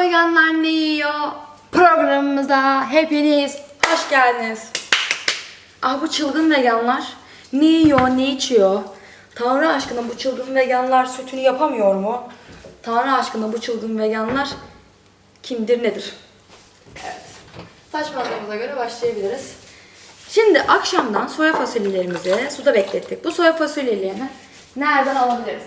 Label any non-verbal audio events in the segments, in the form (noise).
veganlar ne yiyor? Programımıza hepiniz hoş geldiniz. Ah bu çılgın veganlar ne yiyor, ne içiyor? Tanrı aşkına bu çılgın veganlar sütünü yapamıyor mu? Tanrı aşkına bu çılgın veganlar kimdir, nedir? Evet. Saçmaladığımıza göre başlayabiliriz. Şimdi akşamdan soya fasulyelerimizi suda beklettik. Bu soya fasulyelerini nereden alabiliriz?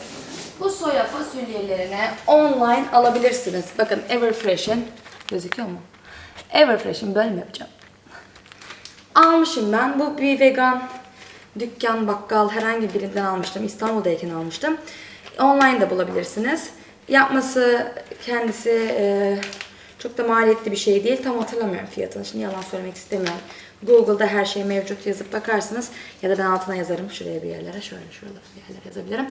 Bu soya fasulyelerini online alabilirsiniz. Bakın Everfresh'in gözüküyor mu? Everfresh'in böyle mi yapacağım? Almışım ben. Bu bir vegan dükkan, bakkal herhangi birinden almıştım. İstanbul'dayken almıştım. Online de bulabilirsiniz. Yapması kendisi e, çok da maliyetli bir şey değil. Tam hatırlamıyorum fiyatını. Şimdi yalan söylemek istemiyorum. Google'da her şey mevcut yazıp bakarsınız. Ya da ben altına yazarım. Şuraya bir yerlere, şöyle şuralara bir yerlere yazabilirim.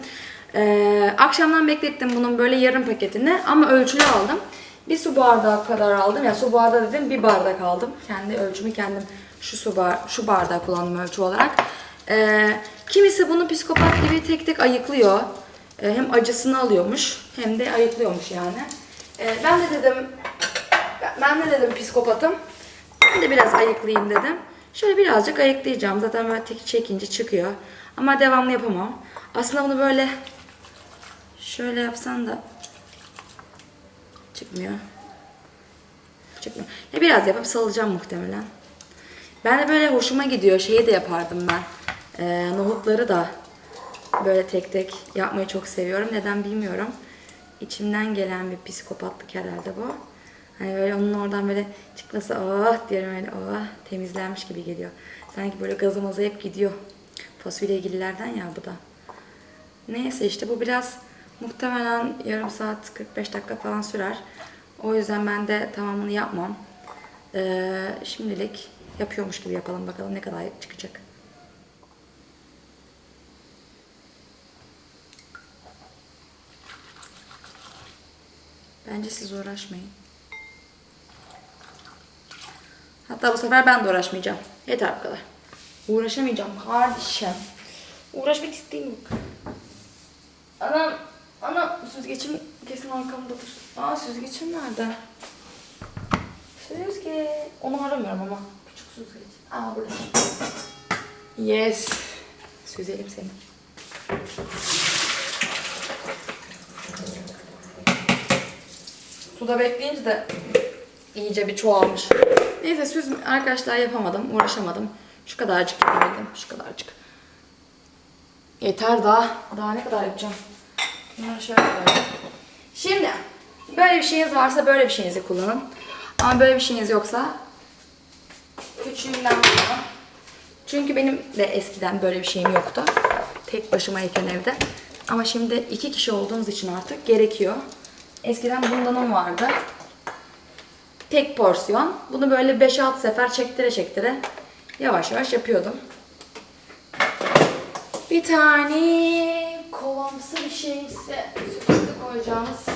Ee, akşamdan beklettim bunun böyle yarım paketini ama ölçülü aldım. Bir su bardağı kadar aldım. Ya su bardağı dedim bir bardak aldım. Kendi ölçümü kendim şu su bar şu bardağı kullandım ölçü olarak. Ee, kimisi bunu psikopat gibi tek tek ayıklıyor. Ee, hem acısını alıyormuş hem de ayıklıyormuş yani. Ee, ben de dedim ben de dedim psikopatım. Ben de biraz ayıklayayım dedim. Şöyle birazcık ayıklayacağım. Zaten böyle tek çekince çıkıyor. Ama devamlı yapamam. Aslında bunu böyle şöyle yapsan da çıkmıyor. Çıkmıyor. Ya biraz yapıp salacağım muhtemelen. Ben de böyle hoşuma gidiyor. Şeyi de yapardım ben. Ee, nohutları da böyle tek tek yapmayı çok seviyorum. Neden bilmiyorum. İçimden gelen bir psikopatlık herhalde bu. Hani böyle onun oradan böyle çıkması oh diyorum öyle oh temizlenmiş gibi geliyor. Sanki böyle gazımıza hep gidiyor. Fasulyegillerden ya bu da. Neyse işte bu biraz muhtemelen yarım saat 45 dakika falan sürer. O yüzden ben de tamamını yapmam. Ee, şimdilik yapıyormuş gibi yapalım bakalım ne kadar çıkacak. Bence siz uğraşmayın. Hatta bu sefer ben de uğraşmayacağım. Yeter bu kadar. Uğraşamayacağım kardeşim. Uğraşmak istemiyorum. Anam, anam süzgecim kesin arkamdadır. Aa süzgecim nerede? Süzgeç. Onu aramıyorum ama. Küçük süzgeç. Aa burada. Yes. Süzelim seni. Suda bekleyince de iyice bir çoğalmış. Neyse süz arkadaşlar yapamadım, uğraşamadım. Şu kadarcık yapabildim, şu kadarcık. Yeter daha. Daha ne kadar yapacağım? Bunları şöyle koyayım. Şimdi böyle bir şeyiniz varsa böyle bir şeyinizi kullanın. Ama böyle bir şeyiniz yoksa küçüğünden kullanın. Çünkü benim de eskiden böyle bir şeyim yoktu. Tek başımayken evde. Ama şimdi iki kişi olduğumuz için artık gerekiyor. Eskiden bundanım vardı. Tek porsiyon. Bunu böyle 5-6 sefer çektire çektire yavaş yavaş yapıyordum. Bir tane kovamsı bir şey ise sütü koyacağımız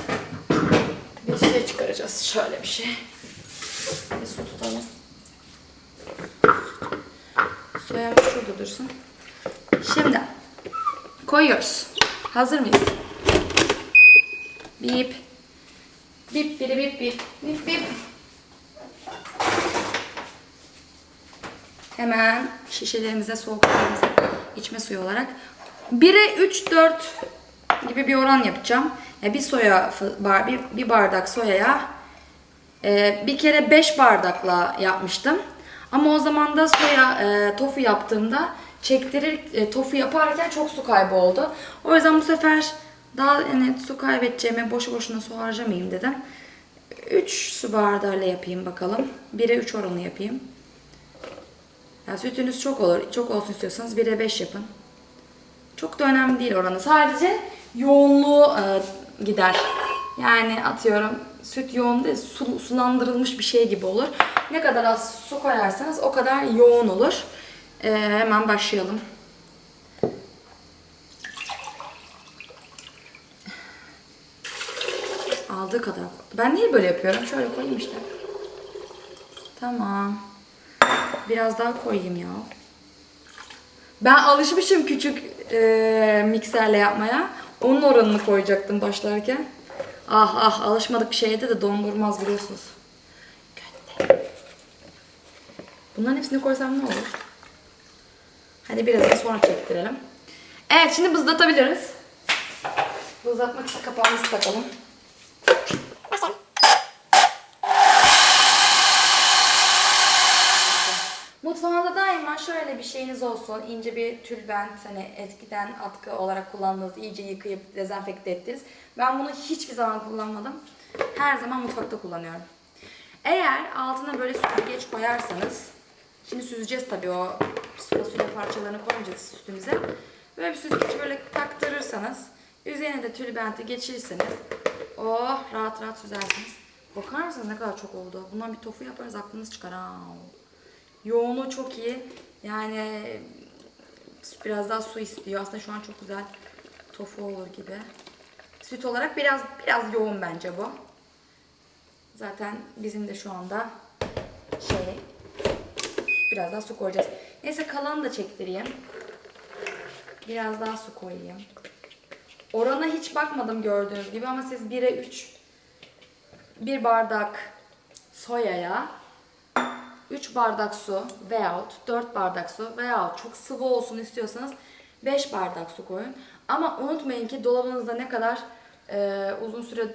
bir şey çıkaracağız. Şöyle bir şey. Bir su tutalım. Soyamız şurada dursun. Şimdi koyuyoruz. Hazır mıyız? Bip. Bip biri bip bip. Bip bip. Hemen şişelerimize, soğuklarımıza içme suyu olarak 1'e 3 4 gibi bir oran yapacağım. Yani bir soya bir, bir bardak soyaya e, bir kere 5 bardakla yapmıştım. Ama o zaman da soya e, tofu yaptığımda çektirir e, tofu yaparken çok su kaybı oldu. O yüzden bu sefer daha yani su kaybedeceğime boşu boşuna su harcamayayım dedim. 3 su bardağıyla yapayım bakalım. 1'e 3 oranı yapayım. Yani sütünüz çok olur. Çok olsun istiyorsanız 1'e 5 yapın. Çok da önemli değil oranı. Sadece yoğunluğu e, gider. Yani atıyorum süt yoğun değil, su, sulandırılmış bir şey gibi olur. Ne kadar az su koyarsanız o kadar yoğun olur. E, hemen başlayalım. Aldığı kadar. Ben niye böyle yapıyorum? Şöyle koyayım işte. Tamam. Biraz daha koyayım ya. Ben alışmışım küçük e, mikserle yapmaya. Onun oranını koyacaktım başlarken. Ah ah alışmadık bir şeye de dondurmaz biliyorsunuz. Bunların hepsini koysam ne olur? Hadi biraz da sonra çektirelim. Evet şimdi bızlatabiliriz. Bızlatmak için kapağımızı takalım. Mutfağınızda daima şöyle bir şeyiniz olsun. ince bir tülbent, hani eskiden atkı olarak kullandığınız, iyice yıkayıp dezenfekte ettiniz. Ben bunu hiçbir zaman kullanmadım. Her zaman mutfakta kullanıyorum. Eğer altına böyle süzgeç koyarsanız, şimdi süzeceğiz tabii o fasulye parçalarını koymayacağız üstümüze. Böyle bir süzgeci böyle taktırırsanız, üzerine de tülbenti geçirirseniz, oh rahat rahat süzersiniz. Bakar mısınız ne kadar çok oldu? Bundan bir tofu yaparız aklınız çıkar ha. Yoğunluğu çok iyi. Yani biraz daha su istiyor. Aslında şu an çok güzel tofu olur gibi. Süt olarak biraz biraz yoğun bence bu. Zaten bizim de şu anda şey biraz daha su koyacağız. Neyse kalanı da çektireyim. Biraz daha su koyayım. Orana hiç bakmadım gördüğünüz gibi ama siz 1'e 3 bir bardak soyaya 3 bardak su veyahut 4 bardak su veyahut çok sıvı olsun istiyorsanız 5 bardak su koyun. Ama unutmayın ki dolabınızda ne kadar e, uzun süre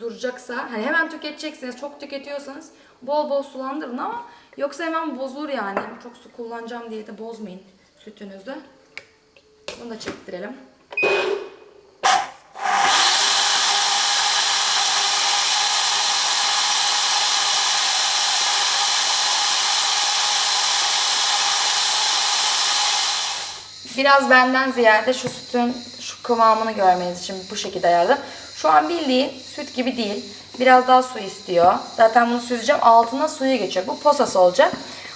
duracaksa hani hemen tüketeceksiniz çok tüketiyorsanız bol bol sulandırın ama yoksa hemen bozulur yani. Çok su kullanacağım diye de bozmayın sütünüzü. Bunu da çektirelim. Biraz benden ziyade şu sütün şu kıvamını görmeniz için bu şekilde ayarladım. Şu an bildiğin süt gibi değil. Biraz daha su istiyor. Zaten bunu süzeceğim. Altına suyu geçiyor. Bu posası olacak.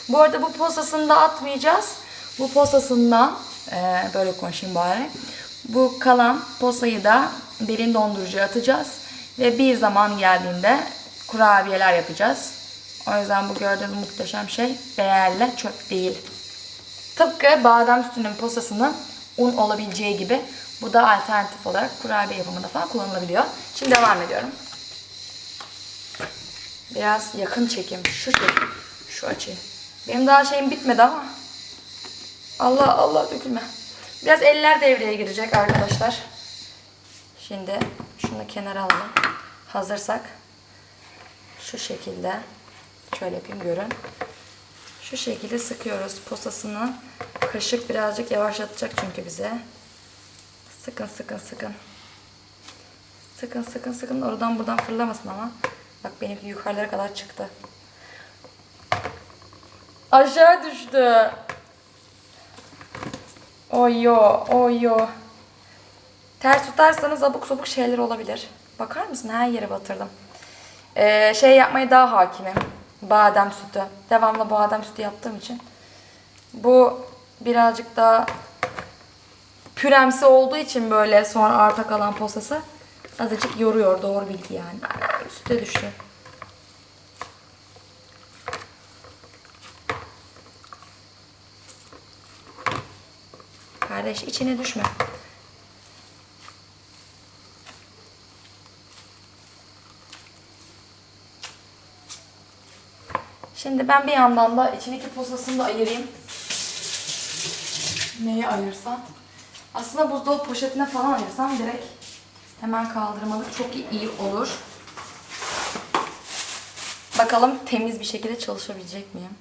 Bu arada bu posasını da atmayacağız. Bu posasından eee, böyle konuşayım bari. Bu kalan posayı da derin dondurucuya atacağız. Ve bir zaman geldiğinde kurabiyeler yapacağız. O yüzden bu gördüğünüz muhteşem şey değerli çöp değil. Tıpkı badem sütünün posasının un olabileceği gibi bu da alternatif olarak kurabiye yapımında falan kullanılabiliyor. Şimdi devam ediyorum. Biraz yakın çekim. Şu çekim. Şu açıyı. Benim daha şeyim bitmedi ama. Allah Allah dökülme. Biraz eller devreye girecek arkadaşlar. Şimdi şunu kenara alalım. Hazırsak şu şekilde şöyle yapayım görün. Şu şekilde sıkıyoruz posasını. Kaşık birazcık yavaşlatacak çünkü bize. Sıkın sıkın sıkın. Sıkın sıkın sıkın. Oradan buradan fırlamasın ama. Bak benimki yukarılara kadar çıktı. Aşağı düştü. Oyo oyo. Ters tutarsanız abuk sabuk şeyler olabilir. Bakar mısın? Her yere batırdım. Ee, şey yapmaya daha hakimim. Badem sütü. Devamlı badem sütü yaptığım için. Bu birazcık daha püremsi olduğu için böyle sonra arta kalan posası azıcık yoruyor. Doğru bilgi yani. Süte düştü. Kardeş içine düşme. Şimdi ben bir yandan da içindeki posasını da ayırayım. Neyi ayırsam? Aslında buzdolabı poşetine falan ayırsam direkt hemen kaldırmalık çok iyi olur. Bakalım temiz bir şekilde çalışabilecek miyim?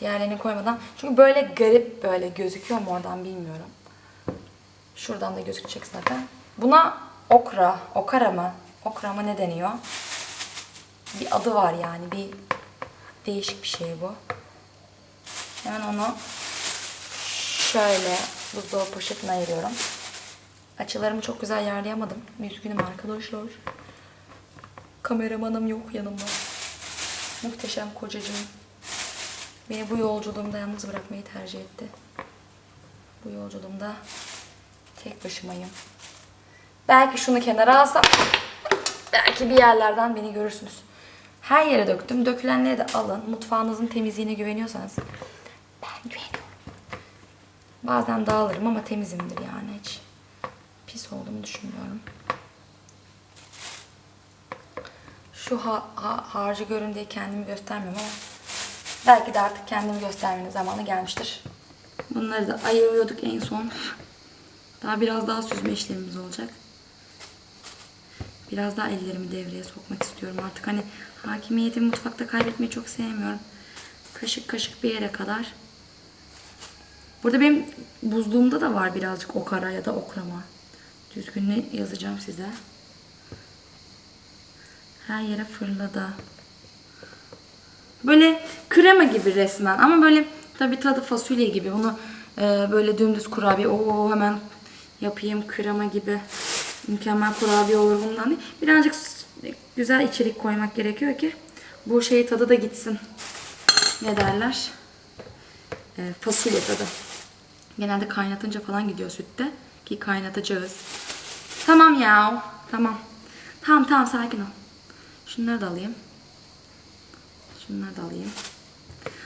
Diğerlerini koymadan. Çünkü böyle garip böyle gözüküyor mu oradan bilmiyorum. Şuradan da gözükecek zaten. Buna okra, okara mı? Okra mı ne deniyor? Bir adı var yani. Bir değişik bir şey bu. Hemen onu şöyle buzdolabı poşetine ayırıyorum. Açılarımı çok güzel ayarlayamadım. Üzgünüm arkadaşlar. Kameramanım yok yanımda. Muhteşem kocacığım. Beni bu yolculuğumda yalnız bırakmayı tercih etti. Bu yolculuğumda tek başımayım. Belki şunu kenara alsam belki bir yerlerden beni görürsünüz. Her yere döktüm. Dökülenleri de alın. Mutfağınızın temizliğine güveniyorsanız ben güveniyorum. Bazen dağılırım ama temizimdir yani hiç. Pis olduğumu düşünmüyorum. Şu ha- ha- harcı görün diye kendimi göstermiyorum ama belki de artık kendimi göstermenin zamanı gelmiştir. Bunları da ayırıyorduk en son. Daha biraz daha süzme işlemimiz olacak. Biraz daha ellerimi devreye sokmak istiyorum artık. Hani hakimiyetimi mutfakta kaybetmeyi çok sevmiyorum. Kaşık kaşık bir yere kadar. Burada benim buzluğumda da var birazcık okara ya da okrama. Düzgününü yazacağım size. Her yere fırladı. Böyle krema gibi resmen ama böyle tabii tadı fasulye gibi. Bunu e, böyle dümdüz kurabiye o hemen yapayım krema gibi mükemmel kurabiye olur bundan değil. Birazcık güzel içerik koymak gerekiyor ki bu şey tadı da gitsin. Ne derler? E, fasulye tadı. Genelde kaynatınca falan gidiyor sütte ki kaynatacağız. Tamam ya. Tamam. Tamam tamam sakin ol. Şunları da alayım. Şunları da alayım.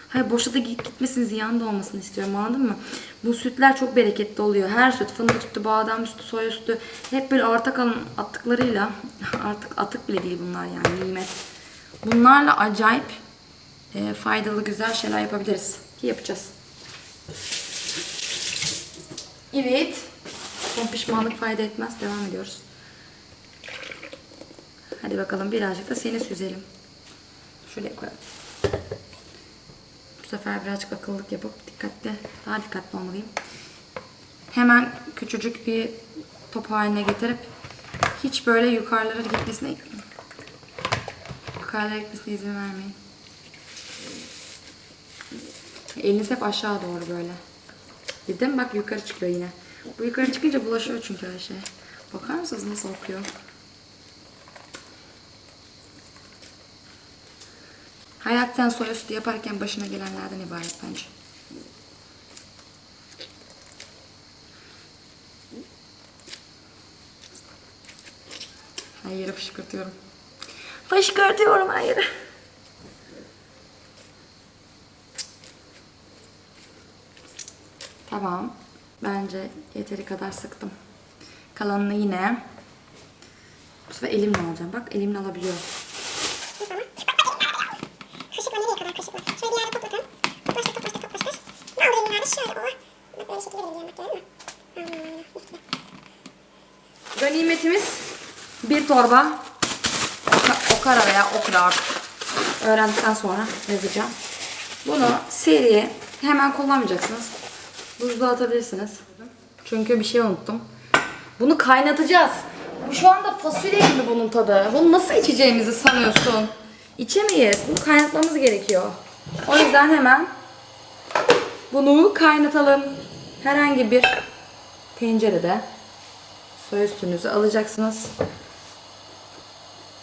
Hayır boşa da git- gitmesin ziyan da olmasını istiyorum anladın mı? Bu sütler çok bereketli oluyor. Her süt fındık sütü, badem sütü, soya sütü hep böyle arta kalan attıklarıyla (laughs) artık atık bile değil bunlar yani nimet. Bunlarla acayip e, faydalı güzel şeyler yapabiliriz. Ki yapacağız. Evet. Son pişmanlık fayda etmez. Devam ediyoruz. Hadi bakalım birazcık da seni süzelim. Şuraya koyalım. Sefer birazcık akıllılık yapıp dikkatli, daha dikkatli olmalıyım. Hemen küçücük bir top haline getirip hiç böyle yukarılara gitmesine yukarılara gitmesine izin vermeyin. Eliniz hep aşağı doğru böyle. Değil mi? Bak yukarı çıkıyor yine. Bu yukarı çıkınca bulaşıyor çünkü her şey. Bakar mısınız nasıl okuyor? Hayattan soya sütü yaparken başına gelenlerden ibaret bence. Her yere fışkırtıyorum. Fışkırtıyorum her yere. Tamam. Bence yeteri kadar sıktım. Kalanını yine bu sefer elimle alacağım. Bak elimle alabiliyorum. Bir torba oka- okara veya okra artık öğrendikten sonra yazacağım. Bunu seri hemen kullanmayacaksınız. Buzluğa atabilirsiniz. Çünkü bir şey unuttum. Bunu kaynatacağız. Bu şu anda fasulye gibi bunun tadı. Bunu nasıl içeceğimizi sanıyorsun? İçemeyiz. Bunu kaynatmamız gerekiyor. O yüzden hemen bunu kaynatalım. Herhangi bir tencerede soya üstünüzü alacaksınız.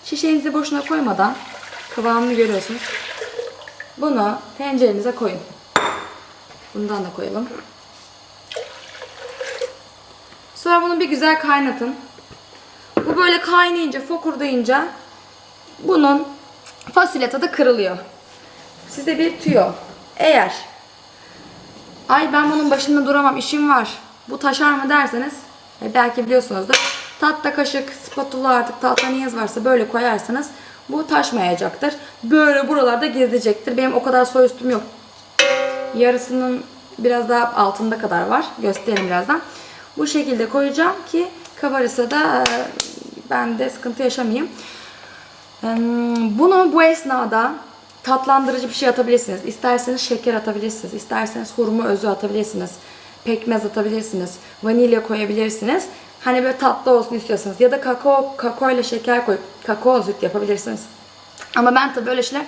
Şişenizi boşuna koymadan kıvamını görüyorsunuz. Bunu tencerenize koyun. Bundan da koyalım. Sonra bunu bir güzel kaynatın. Bu böyle kaynayınca, fokurdayınca bunun fasulye tadı kırılıyor. Size bir tüyo. Eğer ay ben bunun başında duramam işim var. Bu taşar mı derseniz e, belki biliyorsunuzdur. Tatlı kaşık, spatula artık tahta neyiniz varsa böyle koyarsanız bu taşmayacaktır. Böyle buralarda gezecektir. Benim o kadar soy üstüm yok. Yarısının biraz daha altında kadar var. Göstereyim birazdan. Bu şekilde koyacağım ki kabarırsa da e, ben de sıkıntı yaşamayayım. Hmm, Bunu bu esnada tatlandırıcı bir şey atabilirsiniz. İsterseniz şeker atabilirsiniz. İsterseniz hurma özü atabilirsiniz. Pekmez atabilirsiniz. Vanilya koyabilirsiniz. Hani böyle tatlı olsun istiyorsanız. Ya da kakao, kakao ile şeker koyup kakao süt yapabilirsiniz. Ama ben tabii böyle şeyler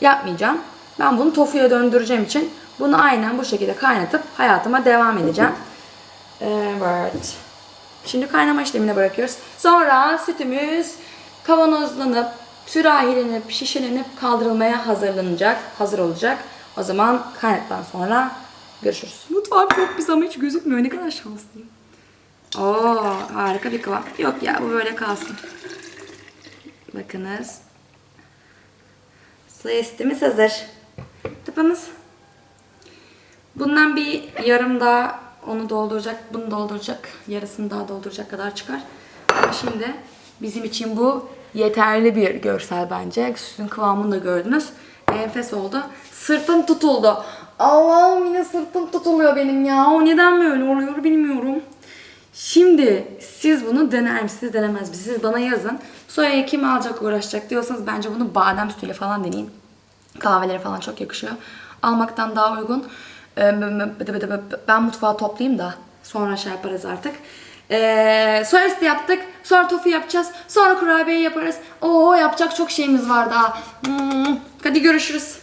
yapmayacağım. Ben bunu tofuya döndüreceğim için bunu aynen bu şekilde kaynatıp hayatıma devam edeceğim. Evet. Şimdi kaynama işlemine bırakıyoruz. Sonra sütümüz kavanozlanıp, sürahilenip, şişelenip kaldırılmaya hazırlanacak, hazır olacak. O zaman kaynattan sonra görüşürüz. Mutfağım çok pis ama hiç gözükmüyor. Ne kadar şanslıyım. Oo, harika bir kıvam. Yok ya bu böyle kalsın. Bakınız. Su estimiz hazır. Tıpamız. Bundan bir yarım daha onu dolduracak, bunu dolduracak, yarısını daha dolduracak kadar çıkar. Ama şimdi bizim için bu yeterli bir görsel bence. Sütün kıvamını da gördünüz. Enfes oldu. Sırtım tutuldu. Allah'ım yine sırtım tutuluyor benim ya. O neden böyle oluyor bilmiyorum. Şimdi siz bunu dener misiniz denemez misiniz? Siz bana yazın. Soya'yı kim alacak uğraşacak diyorsanız bence bunu badem sütüyle falan deneyin. Kahvelere falan çok yakışıyor. Almaktan daha uygun. Ee, Ben mutfağı toplayayım da sonra şey yaparız artık. Ee, soya üstü yaptık. Sonra tofu yapacağız. Sonra kurabiye yaparız. Oo yapacak çok şeyimiz var daha. Hmm, Hadi görüşürüz.